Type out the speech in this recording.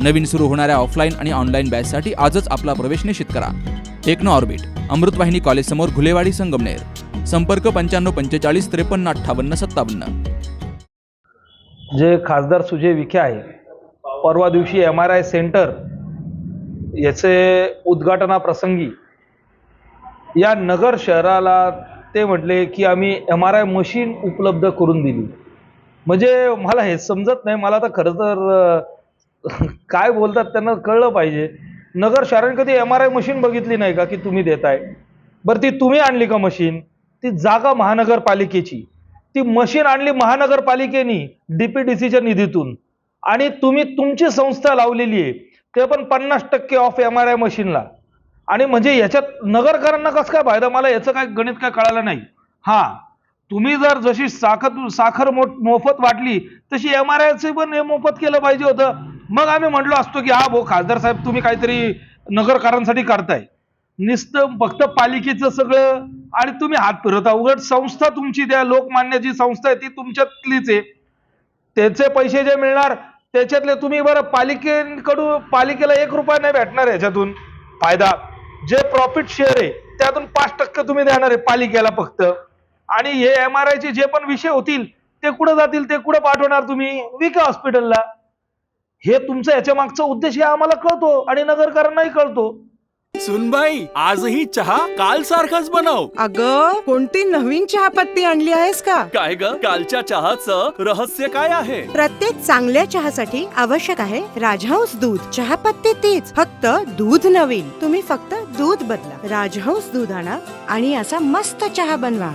नवीन सुरू होणाऱ्या ऑफलाईन आणि ऑनलाईन बॅचसाठी आजच आपला प्रवेश निश्चित करा. टेक्नो ऑर्बिट अमृतवाहिनी कॉलेजसमोर घुलेवाडी संगमनेर. संपर्क पंच्याण्णव पंचेचाळीस त्रेपन्न अठ्ठावन्न सत्तावन्न. जे खासदार सुजय विखे आहे परवा दिवशी एम आर आय सेंटर याचे उद्घाटनाप्रसंगी या नगर शहराला ते म्हटले की आम्ही एम आर आय मशीन उपलब्ध करून दिली. म्हणजे मला हे समजत नाही मला तर खरं तर काय बोलतात त्यांना कळलं पाहिजे. नगर शहराने कधी एम आर आय मशीन बघितली नाही का की तुम्ही देताय? बरं ती तुम्ही आणली का मशीन ती जागा महानगरपालिकेची. ती मशीन आणली महानगरपालिकेनी डीपीडीसीच्या निधीतून. आणि तुम्ही तुमची संस्था लावलेली आहे. ते पण पन्नास टक्के ऑफ एम आर आय मशीनला आणि म्हणजे याच्यात नगरकरांना कसं काय फायदा? मला याचं काय गणित काय कळालं नाही. हा तुम्ही जर जशी साखर साखर मोफत वाटली तशी एम आर आयचं पण हे मोफत केलं पाहिजे होतं. मग आम्ही म्हणलो असतो की हा भाऊ खासदार साहेब तुम्ही काहीतरी नगरकारांसाठी करताय. नुसतं फक्त पालिकेचं सगळं आणि तुम्ही हात फिरवता. उघड संस्था तुमची त्या लोकमान्य जी संस्था आहे ती तुमच्यातलीच आहे. त्याचे पैसे जे मिळणार त्याच्यातले तुम्ही बरं पालिकेकडून पालिकेला एक रुपया नाही भेटणार याच्यातून फायदा. जे प्रॉफिट शेअर आहे त्यातून पाच टक्के तुम्ही देणार आहे पालिकेला फक्त. आणि हे एम आर आयचे जे पण विषय होतील ते कुठं जातील ते कुठं पाठवणार तुम्ही? विका हॉस्पिटलला हे तुमचं याच्या मागचा उद्देश हे आम्हाला कळतो आणि नगरकरांनाही कळतो. सुनबाई आजही चहा काल सारखाच बनव. अग कोणती नवीन चहापत्ती आणली आहेस का? काय ग? कालच्या चहाचं रहस्य काय आहे? प्रत्येक चांगल्या चहासाठी आवश्यक आहे राजहंस दूध. चहापत्ती तीच फक्त दूध नवीन. तुम्ही फक्त दूध बदला. राजहंस दूध आणा आणि असा मस्त चहा बनवा.